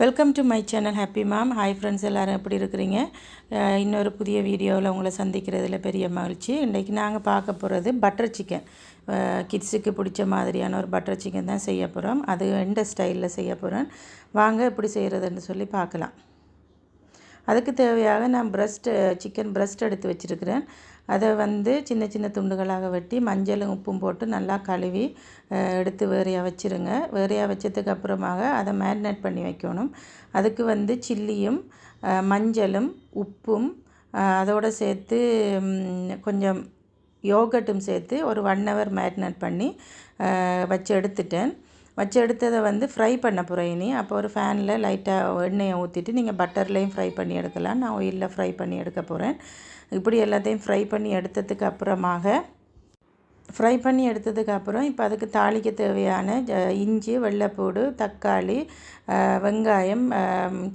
Welcome to my channel happy ma'am hi friends எல்லோரும் எப்படி இருக்கிறீங்க? இன்னொரு புதிய வீடியோவில் உங்களை சந்திக்கிறதுல பெரிய மகிழ்ச்சி. இன்றைக்கி நாங்கள் பார்க்க போகிறது பட்டர் சிக்கன் கிட்ஸுக்கு பிடிச்ச மாதிரியான ஒரு பட்டர் சிக்கன் தான் செய்ய போகிறோம் அது எந்த ஸ்டைலில் செய்ய போகிறோம் வாங்க எப்படி செய்கிறதுன்னு சொல்லி பார்க்கலாம். அதுக்கு தேவையாக நான் பிரஸ்ட் சிக்கன் பிரஸ்ட் எடுத்து வச்சுருக்கிறேன். அதை வந்து சின்ன சின்ன துண்டுகளாக வெட்டி மஞ்சளும் உப்பும் போட்டு நல்லா கழுவி எடுத்து வேறையாக வச்சுருங்க. வேறையாக வச்சதுக்கு அப்புறமாக அதை மேரினேட் பண்ணி வைக்கணும். அதுக்கு வந்து சில்லியும் மஞ்சளும் உப்பும் அதோடு அதோட சேர்த்து கொஞ்சம் யோகட்டும் சேர்த்து ஒரு ஒன் ஹவர் மேரினேட் பண்ணி வச்சு எடுத்துட்டேன். வச்சு எடுத்ததை வந்து ஃப்ரை பண்ண போகிறேன் இனி. அப்போ ஒரு ஃபேனில் லைட்டாக எண்ணெயை ஊற்றிட்டு நீங்கள் பட்டர்லேயும் ஃப்ரை பண்ணி எடுக்கலாம். நான் ஆயிலில் ஃப்ரை பண்ணி எடுக்க போகிறேன் இப்படி எல்லாத்தையும் ஃப்ரை பண்ணி எடுத்ததுக்கு அப்புறமாக ஃப்ரை பண்ணி எடுத்ததுக்கப்புறம் இப்போ அதுக்கு தாளிக்க தேவையான ஜ- இஞ்சி வெள்ளைப்பூடு தக்காளி வெங்காயம்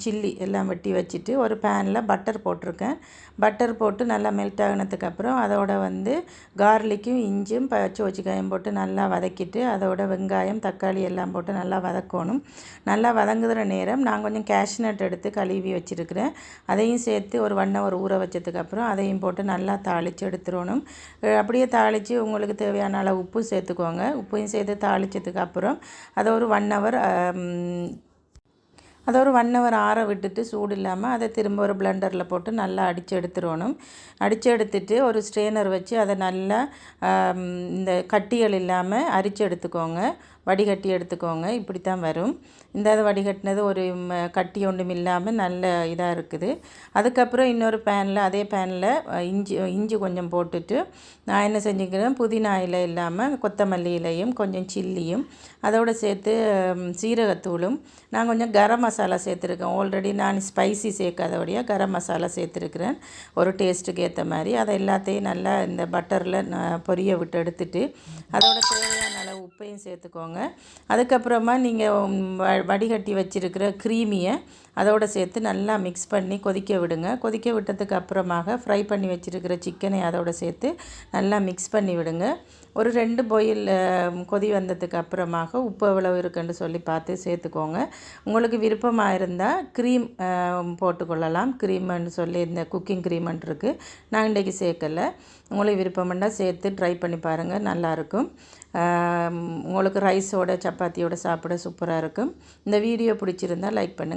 சில்லி எல்லாம் வெட்டி வச்சுட்டு ஒரு பேனில் பட்டர் போட்டிருக்கேன். பட்டர் போட்டு நல்லா மெல்ட் ஆகினதுக்கப்புறம் அதோட வந்து கார்லிக்கும் இஞ்சும் பச்சவச்சிக்காயும் போட்டு நல்லா வதக்கிட்டு அதோட வெங்காயம் தக்காளி எல்லாம் போட்டு நல்லா வதக்கணும். நல்லா வதங்குகிற நேரம் நான் கொஞ்சம் கேஷ்நட் எடுத்து கழுவி வச்சுருக்கிறேன். அதையும் சேர்த்து ஒரு ஒன் ஹவர் ஊற வச்சதுக்கப்புறம் அதையும் போட்டு நல்லா தாளித்து எடுத்துடணும். அப்படியே தாளித்து உங்களுக்கு தேவையான அளவு உப்பு சேர்த்துக்கோங்க. உப்பையும் சேர்த்து தாளித்ததுக்கு அப்புறம் அதை ஒரு ஒன் ஹவர் um, அதை ஒரு ஒன் ஹவர் ஆற விட்டுட்டு சூடு இல்லாமல் அதை திரும்ப ஒரு பிளெண்டரில் போட்டு நல்லா அடித்து எடுத்துடணும். அடித்து எடுத்துட்டு ஒரு ஸ்ட்ரெயினர் வச்சு அதை நல்லா um, இந்த கட்டிகள் இல்லாமல் அரித்து எடுத்துக்கோங்க. வடிகட்டி எடுத்துக்கோங்க இப்படி தான் வரும். இந்த இது வடிகட்டினது ஒரு கட்டி ஒன்றும் இல்லாமல் நல்ல இதாக இருக்குது. அதுக்கப்புறம் இன்னொரு பேனில் அதே பேனில் இஞ்சி இஞ்சி கொஞ்சம் போட்டுட்டு நான் என்ன செஞ்சுக்கிறேன் புதினா இலை இல்லாமல் கொத்தமல்லி இலையும் கொஞ்சம் சில்லியும் அதோடு சேர்த்து சீரகத்தூளும் நான் கொஞ்சம் கரம் மசாலா சேர்த்துருக்கேன். ஆல்ரெடி நான் ஸ்பைசி சேர்க்காதபடியாக கரம் மசாலா சேர்த்துருக்குறேன். ஒரு டேஸ்ட்டுக்கு ஏற்ற மாதிரி. அதை எல்லாத்தையும் நல்லா இந்த பட்டரில் பொரிய விட்டு எடுத்துட்டு அதோட தேவையான அளவு உப்பையும் சேர்த்துக்கோங்க. அதுக்கப்புறமா நீங்கள் வடிகட்டி வச்சுருக்கிற க்ரீமியை அதோட சேர்த்து நல்லா மிக்ஸ் பண்ணி கொதிக்க விடுங்க. கொதிக்க விட்டதுக்கு அப்புறமாக ஃப்ரை பண்ணி வச்சுருக்கிற சிக்கனை அதோட சேர்த்து நல்லா மிக்ஸ் பண்ணி விடுங்க. ஒரு ரெண்டு பொயில் கொதி வந்ததுக்கு அப்புறமாக உப்பு எவ்வளவு இருக்குன்னு சொல்லி பார்த்து சேர்த்துக்கோங்க. உங்களுக்கு விருப்பமாக இருந்தால் க்ரீம் போட்டுக்கொள்ளலாம். க்ரீம்னு சொல்லி இந்த குக்கிங் க்ரீம்னு இருக்குது நான் இன்றைக்கி சேர்க்கலை. உங்களுக்கு விருப்பம்னா சேர்த்து ட்ரை பண்ணி பாருங்கள் நல்லாயிருக்கும் உங்களுக்கு ரைஸ் ரைஸோட சப்பாத்தியோட சாப்பிட சூப்பராக இருக்கும். இந்த வீடியோ பிடிச்சிருந்தா லைக் பண்ணுங்கள்